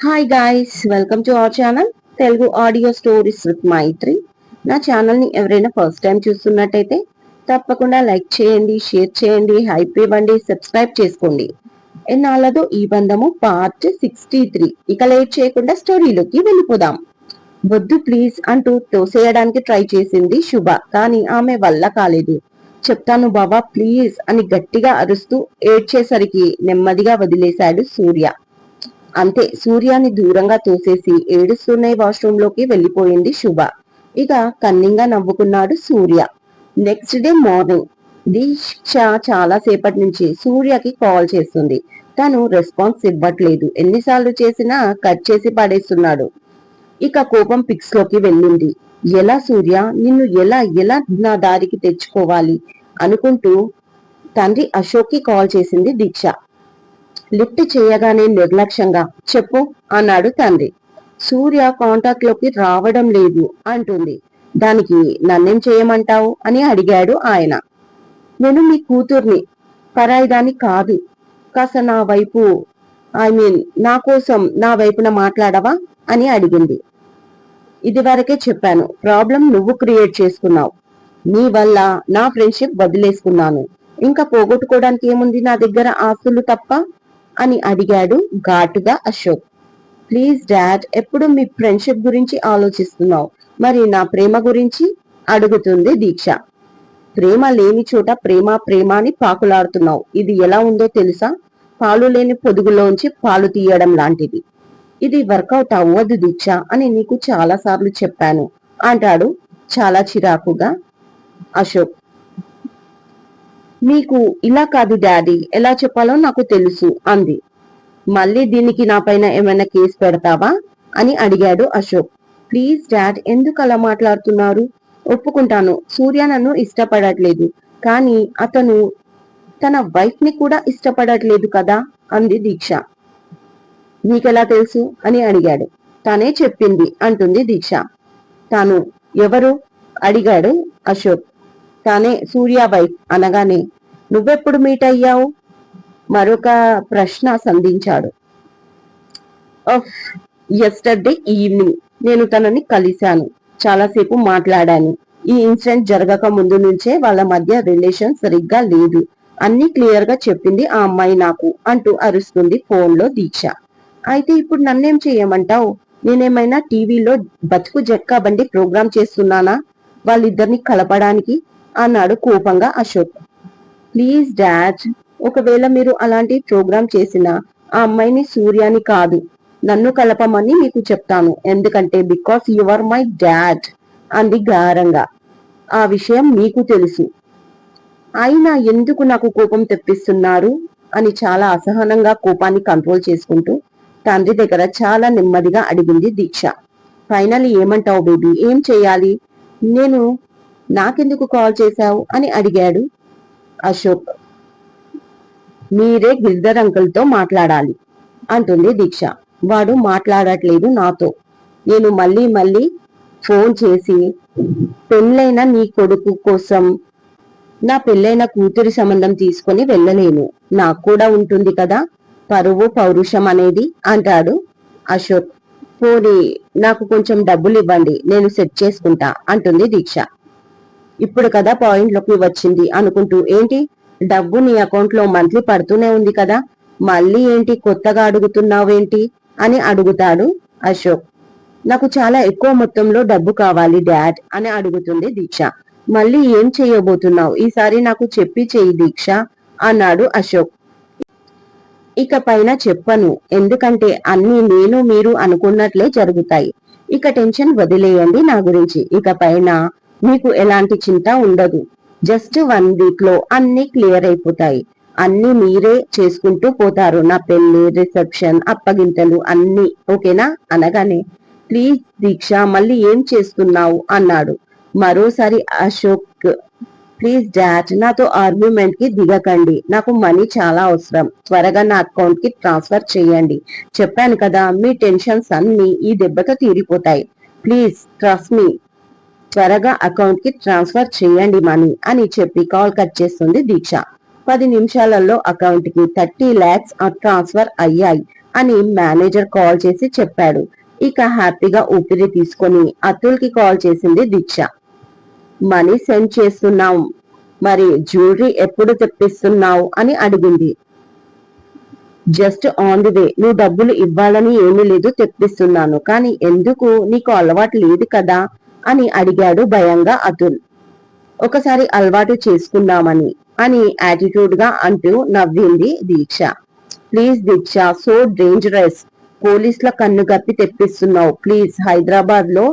Hi guys welcome to our channel Telugu audio stories with Maithri నా ఛానల్ని ఎవరైనా first time చూస్తున్నట్టయితే తప్పకుండా లైక్ చేయండి షేర్ చేయండి హైప్ ఇవ్వండి సబ్స్క్రైబ్ చేసుకోండి. ఎన్నాళ్ళదో ఈ బంధము పార్ట్ సిక్స్టీ త్రీ ఇక లేట్ చేయకుండా స్టోరీలోకి వెళ్ళిపోదాం. వద్దు ప్లీజ్ అంటూ తోసేయడానికి ట్రై చేసింది శుభ కానీ ఆమె వల్ల కాలేదు. చెప్తాను బాబా ప్లీజ్ అని గట్టిగా అరుస్తూ ఏడ్చేసరికి నెమ్మదిగా వదిలేశాడు సూర్య. అంతే. సూర్యాన్ని దూరంగా తోసేసి ఏడుస్తూనే వాష్రూమ్లోకి వెళ్ళిపోయింది శుభ. ఇక కన్నింగా నవ్వుకున్నాడు Surya. Next day morning Deeksha చాలా సేపటి నుంచి సూర్యకి కాల్ చేస్తుంది. తను రెస్పాన్స్ ఇవ్వట్లేదు. ఎన్నిసార్లు చేసినా కట్ చేసి పడేస్తున్నాడు. ఇక కోపం పిక్స్లోకి వెళ్ళింది. ఎలా సూర్య? నిన్ను ఎలా ఎలా నా దారికి తెచ్చుకోవాలి? అనుకుంటూ తండ్రి అశోక్కి కాల్ చేసింది దీక్ష. లిఫ్ట్ చేయగానే నిర్లక్ష్యంగా చెప్పు అన్నాడు తండ్రి. సూర్య కాంటాక్ట్లోకి రావడం లేదు అంటుంది. దానికి నన్నేం చేయమంటావు? అని అడిగాడు ఆయన. నేను మీ కూతుర్ని పరాయిదాని కాదు. కాస్త నా వైపు ఐ మీన్ నా కోసం నా వైపున మాట్లాడవా? అని అడిగింది. ఇది వరకే చెప్పాను ప్రాబ్లం నువ్వు క్రియేట్ చేసుకున్నావు. నీ వల్ల నా ఫ్రెండ్షిప్ వదిలేసుకున్నాను. ఇంకా పోగొట్టుకోవడానికి ఏముంది నా దగ్గర ఆస్తులు తప్ప? అని అడిగాడు ఘాటుగా అశోక్. ప్లీజ్ డాడ్ ఎప్పుడు మీ ఫ్రెండ్షిప్ గురించి ఆలోచిస్తున్నావు? మరి నా ప్రేమ గురించి? అడుగుతుంది దీక్ష. ప్రేమ లేని చోట ప్రేమ ప్రేమ అని పాకులాడుతున్నావు. ఇది ఎలా ఉందో తెలుసా? పాలు లేని పొదుగులోంచి పాలు తీయడం లాంటిది. ఇది వర్కౌట్ అవ్వదు దీక్ష అని నీకు చాలా సార్లు చెప్పాను అంటాడు చాలా చిరాకుగా అశోక్. మీకు ఇలా కాదు డాడీ ఎలా చెప్పాలో నాకు తెలుసు అంది. మళ్ళీ దీనికి నా పైన ఏమైనా కేసు పెడతావా? అని అడిగాడు అశోక్. ప్లీజ్ డాడ్ ఎందుకు అలా మాట్లాడుతున్నారు? ఒప్పుకుంటాను. సూర్య నన్ను ఇష్టపడట్లేదు. కానీ అతను తన వైఫ్ని కూడా ఇష్టపడట్లేదు కదా? అంది దీక్ష. నీకెలా తెలుసు? అని అడిగాడు. తనే చెప్పింది అంటుంది దీక్ష. తాను ఎవరు? అడిగాడు అశోక్. తానే సూర్య వైఫ్ అనగానే నువ్వెప్పుడు మీట్ అయ్యావు? మరొక ప్రశ్న సంధించాడు. ఎస్టర్డే ఈవినింగ్ నేను తనని కలిశాను. చాలాసేపు మాట్లాడాను. ఈ ఇన్సిడెంట్ జరగక ముందు నుంచే వాళ్ళ మధ్య రిలేషన్ సరిగ్గా లేదు. అన్ని క్లియర్గా చెప్పింది ఆ అమ్మాయి నాకు అంటూ అరుస్తుంది ఫోన్లో దీక్ష. అయితే ఇప్పుడు నన్నేం చేయమంటావు? నేనేమైనా టీవీలో బతుకు జట్కా బండి ప్రోగ్రామ్ చేస్తున్నానా? వాళ్ళిద్దరిని కలపడానికి అన్నాడు కోపంగా అశోక్. Please dad. ఒకవేళ మీరు అలాంటి ప్రోగ్రామ్ చేసిన ఆ అమ్మాయిని సూర్యాని కాదు. నన్ను కలపమని మీకు చెప్తాను. ఎందుకంటే because you are my dad అంది గారంగా. ఆ విషయం మీకు తెలుసు. అయినా ఎందుకు నాకు కోపం తెప్పిస్తున్నారు? అని చాలా అసహనంగా కోపాన్ని కంట్రోల్ చేసుకుంటూ తండ్రి దగ్గర చాలా నెమ్మదిగా అడిగింది దీక్ష. ఫైనల్ ఏమంటావు బేబీ? ఏం చేయాలి? నేను నాకెందుకు కాల్ చేశావు అని అడిగాడు అశోక్. మీరే గిరిధర్ అంకుల్తో మాట్లాడాలి అంటుంది దీక్ష. వాడు మాట్లాడట్లేదు నాతో. నేను మళ్ళీ మళ్ళీ ఫోన్ చేసి పెళ్ళైన నీ కొడుకు కోసం నా పెళ్ళైన కూతురి సంబంధం తీసుకొని వెళ్ళలేను. నాకు కూడా ఉంటుంది కదా పరువు పౌరుషం అనేది అంటాడు అశోక్. పోనీ నాకు కొంచెం డబ్బులు ఇవ్వండి నేను సెట్ చేసుకుంటా అంటుంది దీక్ష. ఇప్పుడు కదా పాయింట్లోకి వచ్చింది అనుకుంటూ ఏంటి? డబ్బు నీ అకౌంట్లో మంత్లీ పడుతూనే ఉంది కదా? మళ్ళీ ఏంటి? కొత్తగా అడుగుతున్నావేంటి? అని అడుగుతాడు అశోక్. నాకు చాలా ఎక్కువ మొత్తంలో డబ్బు కావాలి డాడ్ అని అడుగుతుంది దీక్ష. మళ్ళీ ఏం చేయబోతున్నావు? ఈసారి నాకు చెప్పి చెయ్యి దీక్ష అన్నాడు అశోక్. ఇక పైన చెప్పను. ఎందుకంటే అన్ని నేను మీరు అనుకున్నట్లే జరుగుతాయి. ఇక టెన్షన్ వదిలేయండి నా గురించి. ఇక పైన మీకు ఎలాంటి చింత ఉండదు. జస్ట్ వన్ వీక్లో అన్ని క్లియర్ అయిపోతాయి. అన్ని మీరే చేసుకుంటూ పోతారు. నా పెళ్ళి రిసెప్షన్ అప్పగింతలు అన్ని ఓకేనా? అనగానే ప్లీజ్ దీక్ష మళ్ళీ ఏం చేస్తున్నావు? అన్నాడు. మరోసారి అశోక్ ప్లీజ్ డాడ్ నాతో ఆర్గ్యుమెంట్కి దిగకండి. నాకు మనీ చాలా అవసరం. త్వరగా నా అకౌంట్కి ట్రాన్స్ఫర్ చేయండి. చెప్పాను కదా మీ టెన్షన్స్ అన్ని ఈ దెబ్బతో తీరిపోతాయి. Please trust me. త్వరగా అకౌంట్కి ట్రాన్స్ఫర్ చేయండి మనీ అని చెప్పి కాల్ కట్ చేస్తుంది దీక్ష. పది నిమిషాలలో అకౌంట్కి థర్టీ ల్యాక్స్ ట్రాన్స్ఫర్ అయ్యాయి అని మేనేజర్ కాల్ చేసి చెప్పాడు. ఇక హ్యాపీగా ఊపిరి తీసుకొని అతుల్కి కాల్ చేసింది దీక్ష. మనీ సెండ్ చేస్తున్నాం మరి జ్యువెలరీ ఎప్పుడు తెప్పిస్తున్నావు? అని అడిగింది. జస్ట్ ఆన్ ది వే నువ్వు డబ్బులు ఇవ్వాలని ఏమీ లేదు తెప్పిస్తున్నాను. కానీ ఎందుకు? నీకు అలవాటు లేదు కదా. అని అడిగాడు భయంగా అతుల్. ఒకసారి అలవాటు చేసుకుందామని అని యాటిట్యూడ్గా అంటూ నవ్వింది Deeksha. Please Deeksha so dangerous పోలీసుల కన్ను గప్పి తెప్పిస్తున్నావు. ప్లీజ్ హైదరాబాద్లో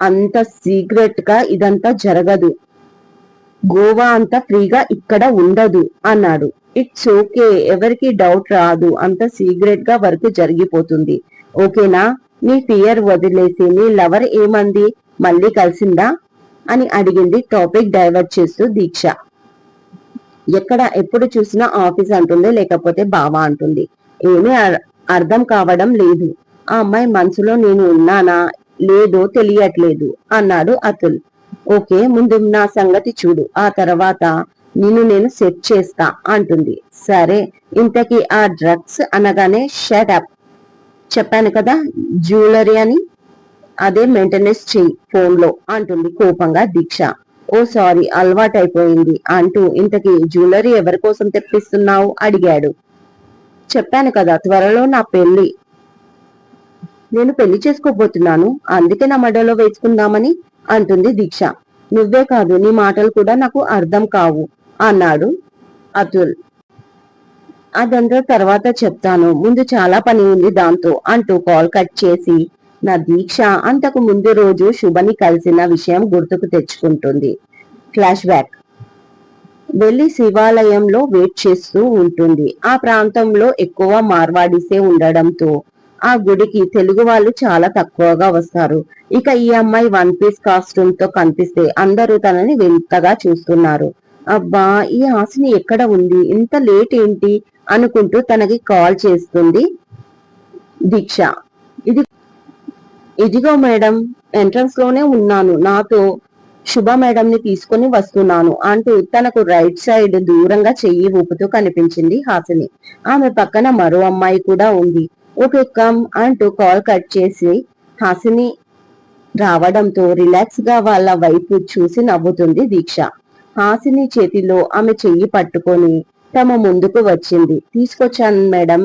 అంత సీక్రెట్గా ఇదంతా జరగదు. గోవా అంత ఫ్రీగా ఇక్కడ ఉండదు అన్నాడు. ఇట్స్ ఓకే ఎవరికి డౌట్ రాదు. అంత సీక్రెట్గా వర్క్ జరిగిపోతుంది. ఓకేనా? నీ ఫియర్ వదిలేసి నీ లవర్ ఏమంది? మళ్ళీ కలిసిందా? అని అడిగింది టాపిక్ డైవర్ట్ చేస్తూ దీక్ష. ఎక్కడ ఎప్పుడు చూసినా ఆఫీస్ అంటుంది లేకపోతే బావా అంటుంది. ఏమీ అర్- అర్థం కావడం లేదు. ఆ అమ్మాయి మనసులో నేను ఉన్నానా? లేదో తెలియట్లేదు అన్నాడు అతుల్. ఓకే ముందు నా సంగతి చూడు. ఆ తర్వాత నిన్ను నేను సెట్ చేస్తా అంటుంది. సరే ఇంతకీ ఆ డ్రగ్స్ అనగానే షట్ అప్ చెప్పాను కదా జ్యువెలరీ అని? అదే మెయింటెనెన్స్ చెయ్యి ఫోన్లో అంటుంది కోపంగా దీక్ష. ఓ సారీ అలవాటైపోయింది. అంటూ ఇంతకీ జ్యువెలరీ ఎవరి కోసం తెప్పిస్తున్నావు? అడిగాడు. చెప్పాను కదా త్వరలో నా పెళ్ళి నేను పెళ్ళి చేసుకోబోతున్నాను. అందుకే నా మడలో వేసుకుందామని అంటుంది దీక్ష. నువ్వే కాదు నీ మాటలు కూడా నాకు అర్థం కావు అన్నాడు అతుల్. అదంతా తర్వాత చెప్తాను. ముందు చాలా పని ఉంది దాంతో అంటూ కాల్ కట్ చేసి నా దీక్ష అంతకు ముందు రోజు శుభని కలిసిన విషయం గుర్తుకు తెచ్చుకుంటుంది. ఫ్లాష్ బ్యాక్ వెళ్ళి శివాలయంలో వెయిట్ చేస్తూ ఉంటుంది. ఆ ప్రాంతంలో ఎక్కువ మార్వాడిసే ఉండడంతో ఆ గుడికి తెలుగు వాళ్ళు చాలా తక్కువగా వస్తారు. ఇక ఈ అమ్మాయి వన్ పీస్ కాస్ట్యూమ్తో కనిపిస్తే అందరూ తనని వింతగా చూస్తున్నారు. అబ్బా ఈ హాసిని ఎక్కడ ఉంది? ఇంత లేట్ ఏంటి? అనుకుంటూ తనకి కాల్ చేస్తుంది దీక్ష. ఇది ఇదిగో మేడం ఎంట్రన్స్లోనే ఉన్నాను. నాతో శుభ మేడం ని తీసుకుని వస్తున్నాను. అంటూ తనకు రైట్ సైడ్ దూరంగా చెయ్యి ఊపుతూ కనిపించింది హాసిని. ఆమె పక్కన మరో అమ్మాయి కూడా ఉంది. ఓకే కమ్ అంటూ కాల్ కట్ చేసి హాసిని రావడంతో రిలాక్స్గా వాళ్ళ వైపు చూసి నవ్వుతుంది దీక్ష. హాసిని చేతిలో ఆమె చెయ్యి పట్టుకొని తమ ముందుకు వచ్చింది. తీసుకొచ్చాను మేడం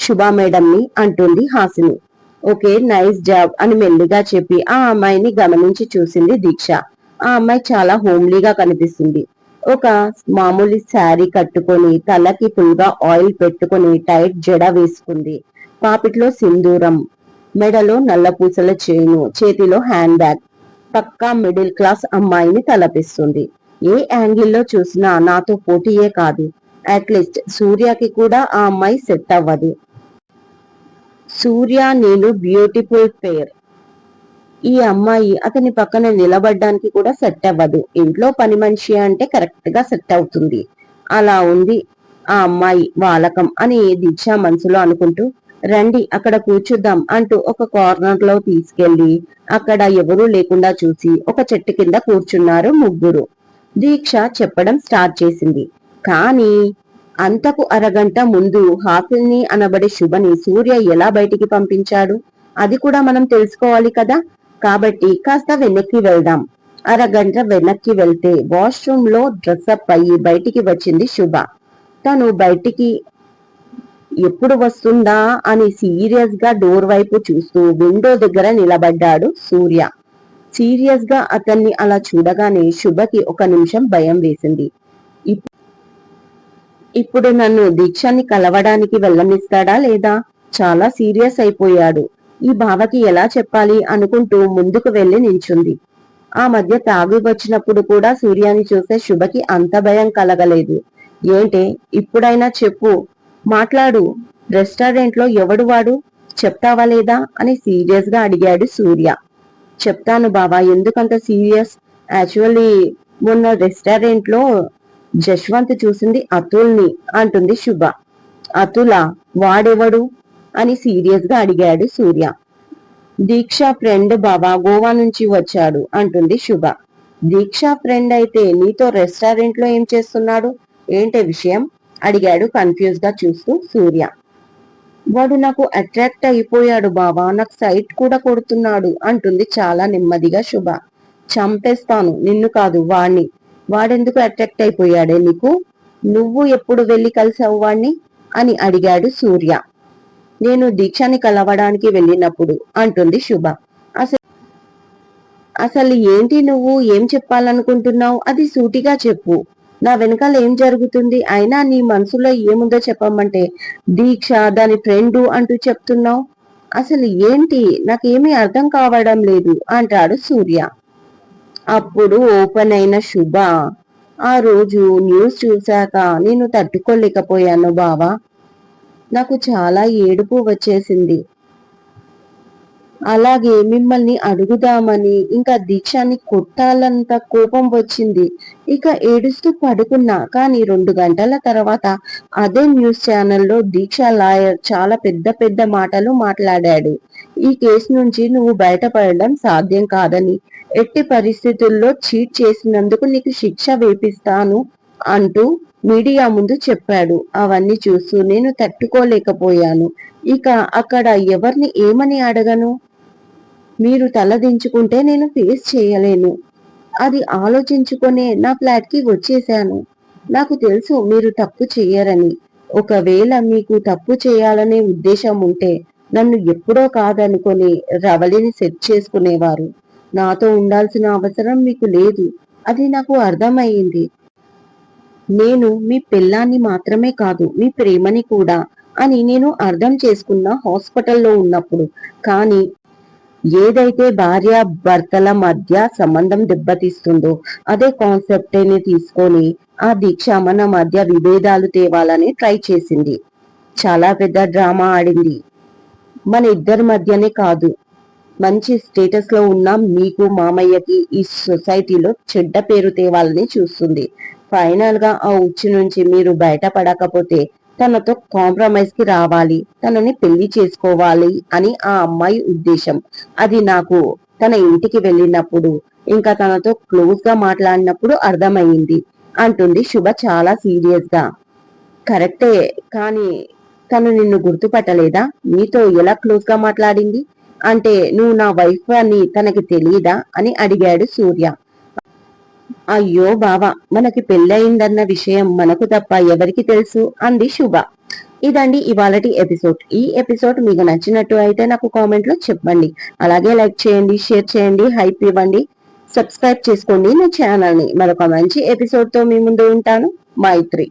శుభ మేడం ని అంటుంది హాసిని. ఓకే నైస్ జాబ్ అని మెల్లిగా చెప్పి ఆ అమ్మాయిని గమనించి చూసింది దీక్ష. ఆ అమ్మాయి చాలా హోమ్లీగా కనిపిస్తుంది. ఒక మామూలు శారీ కట్టుకొని తలకి ఫుల్గా ఆయిల్ పెట్టుకొని టైట్ జడ వేసుకుంది. పాపిట్లో సింధూరం మెడలో నల్ల పూసల చైను చేతిలో హ్యాండ్ బ్యాగ్ పక్కా మిడిల్ క్లాస్ అమ్మాయిని తలపిస్తుంది. ఏ యాంగిల్లో చూసినా నాతో పోటీయే కాదు. అట్లీస్ట్ సూర్యకి కూడా ఆ అమ్మాయి సెట్ అవ్వదు. సూర్య నేను బ్యూటిఫుల్ పేర్. ఈ అమ్మాయి అతని పక్కన నిలబడ్డానికి కూడా సెట్ అవ్వదు. ఇంట్లో పని మనిషి అంటే కరెక్ట్గా సెట్ అవుతుంది. అలా ఉంది ఆ అమ్మాయి వాలకం అని దీక్ష మనసులో అనుకుంటూ రండి అక్కడ కూర్చుద్దాం అంటూ ఒక కార్నర్లో తీసుకెళ్ళి అక్కడ ఎవరూ లేకుండా చూసి ఒక చెట్టు కింద కూర్చున్నారు ముగ్గురు. దీక్ష చెప్పడం స్టార్ట్ చేసింది. కానీ అంతకు అరగంట ముందు హాఫిల్ని అనబడే శుభని సూర్య ఎలా బయటికి పంపించాడు? అది కూడా మనం తెలుసుకోవాలి కదా? కాబట్టి కాస్త వెనక్కి వెళ్దాం. అరగంట వెనక్కి వెళ్తే వాష్రూమ్లో డ్రెస్అప్ అయ్యి బయటికి వచ్చింది శుభ. తను బయటికి ఎప్పుడు వస్తుందా అని సీరియస్గా డోర్ వైపు చూస్తూ విండో దగ్గర నిలబడ్డాడు సూర్య. సీరియస్గా అతన్ని అలా చూడగానే శుభకి ఒక నిమిషం భయం వేసింది. ఇప్పుడు నన్ను దీక్షాన్ని కలవడానికి వెళ్ళనిస్తాడా లేదా? చాలా సీరియస్ అయిపోయాడు. ఈ బావకి ఎలా చెప్పాలి అనుకుంటూ ముందుకు వెళ్ళి నించుంది. ఆ మధ్య తాగి వచ్చినప్పుడు కూడా సూర్యాని చూసే శుభకి అంత భయం కలగలేదు. ఏంటే? ఇప్పుడైనా చెప్పు. మాట్లాడు. రెస్టారెంట్లో ఎవడు వాడు? చెప్తావా లేదా? అని సీరియస్గా అడిగాడు సూర్య. చెప్తాను బావా ఎందుకంత సీరియస్? యాక్చువల్లీ మొన్న రెస్టారెంట్లో జశ్వంత్ చూసింది అతుల్ని అంటుంది శుభ. అతుల వాడెవడు? అని సీరియస్గా అడిగాడు సూర్య. దీక్ష ఫ్రెండ్ బాబా గోవా నుంచి వచ్చాడు అంటుంది శుభ. దీక్ష ఫ్రెండ్ అయితే నీతో రెస్టారెంట్లో ఏం చేస్తున్నాడు? ఏంటే విషయం? అడిగాడు కన్ఫ్యూజ్గా చూస్తూ సూర్య. వాడు నాకు అట్రాక్ట్ అయిపోయాడు బావా నాకు సైట్ కూడా కొడుతున్నాడు అంటుంది చాలా నెమ్మదిగా శుభ. చంపేస్తాను నిన్ను కాదు వాణ్ణి. వాడెందుకు అట్రాక్ట్ అయిపోయాడే నీకు? నువ్వు ఎప్పుడు వెళ్ళి కలిసావు వాణ్ణి? అని అడిగాడు సూర్య. నేను దీక్షని కలవడానికి వెళ్ళినప్పుడు అంటుంది శుభ. అసలు అసలు ఏంటి నువ్వు? ఏం చెప్పాలనుకుంటున్నావు? అది సూటిగా చెప్పు. నా వెనకాల ఏం జరుగుతుంది? అయినా నీ మనసులో ఏముందో చెప్పమంటే దీక్ష దాని ఫ్రెండ్ అంటూ చెప్తున్నావు? అసలు ఏంటి? నాకేమీ అర్థం కావడం లేదు అంటాడు సూర్య. అప్పుడు ఓపెన్ అయిన శుభ ఆ రోజు న్యూస్ చూశాక నేను తట్టుకోలేకపోయాను బావా. నాకు చాలా ఏడుపు వచ్చేసింది. అలాగే మిమ్మల్ని అడుగుదామని ఇంకా దీక్షాన్ని కొట్టాలంత కోపం వచ్చింది. ఇక ఏడుస్తూ పడుకున్నా కానీ రెండు గంటల తర్వాత అదే న్యూస్ ఛానల్లో దీక్ష లాయర్ చాలా పెద్ద పెద్ద మాటలు మాట్లాడాడు. ఈ కేసు నుంచి నువ్వు బయటపడడం సాధ్యం కాదని ఎట్టి పరిస్థితుల్లో చీట్ చేసినందుకు నీకు శిక్ష వేపిస్తాను అంటూ మీడియా ముందు చెప్పాడు. అవన్నీ చూస్తూ నేను తట్టుకోలేకపోయాను. ఇక అక్కడ ఎవరిని ఏమని అడగను? మీరు తలదించుకుంటే నేను ఫేస్ చేయలేను. అది ఆలోచించుకునే నా ఫ్లాట్కి వచ్చేశాను. నాకు తెలుసు మీరు తప్పు చేయరని ఒకవేళ మీకు తప్పు చేయాలనే ఉద్దేశం ఉంటే నన్ను ఎప్పుడో కాదనుకొని రవళిని సెట్ చేసుకునేవారు. నాతో ఉండాల్సిన అవసరం మీకు లేదు. అది నాకు అర్థమయ్యింది. నేను మీ పిల్లాన్ని మాత్రమే కాదు మీ ప్రేమని కూడా అని నేను అర్థం చేసుకున్న హాస్పిటల్లో ఉన్నప్పుడు. కానీ ఏదైతే భార్య భర్తల మధ్య సంబంధం దెబ్బతీస్తుందో అదే కాన్సెప్ట్ని తీసుకొని ఆ దీక్ష మన మధ్య విభేదాలు తేవాలని ట్రై చేసింది. చాలా పెద్ద డ్రామా ఆడింది. మన ఇద్దరి మధ్యనే కాదు. మంచి స్టేటస్లో ఉన్న మీకు మామయ్యకి ఈ సొసైటీలో చెడ్డ పేరు తేవాలని చూస్తుంది. ఫైనల్గా ఆ ఉచ్చు నుంచి మీరు బయటపడకపోతే తనతో కాంప్రమైజ్కి రావాలి తనని పెళ్ళి చేసుకోవాలి అని ఆ అమ్మాయి ఉద్దేశం. అది నాకు తన ఇంటికి వెళ్ళినప్పుడు ఇంకా తనతో క్లోజ్గా మాట్లాడినప్పుడు అర్థమైంది అంటుంది శుభ చాలా సీరియస్గా. కరెక్టే కానీ తను నిన్ను గుర్తుపట్టలేదా? నీతో ఎలా క్లోజ్గా మాట్లాడింది? అంటే నువ్వు నా వైఫ్ అని తనకి తెలియదా అని అడిగాడు సూర్య. అయ్యో బావా మనకి పెళ్ళయిందన్న విషయం మనకు తప్ప ఎవరికి తెలుసు? అంది శుభ. ఇదండి ఇవాళటి ఎపిసోడ్. ఈ ఎపిసోడ్ మీకు నచ్చినట్టు అయితే నాకు కామెంట్లో చెప్పండి. అలాగే లైక్ చేయండి షేర్ చేయండి హైప్ ఇవ్వండి. సబ్స్క్రైబ్ చేసుకోండి నా ఛానల్ని మరొక మంచి ఎపిసోడ్తో మీ ముందు ఉంటాను. మైత్రి.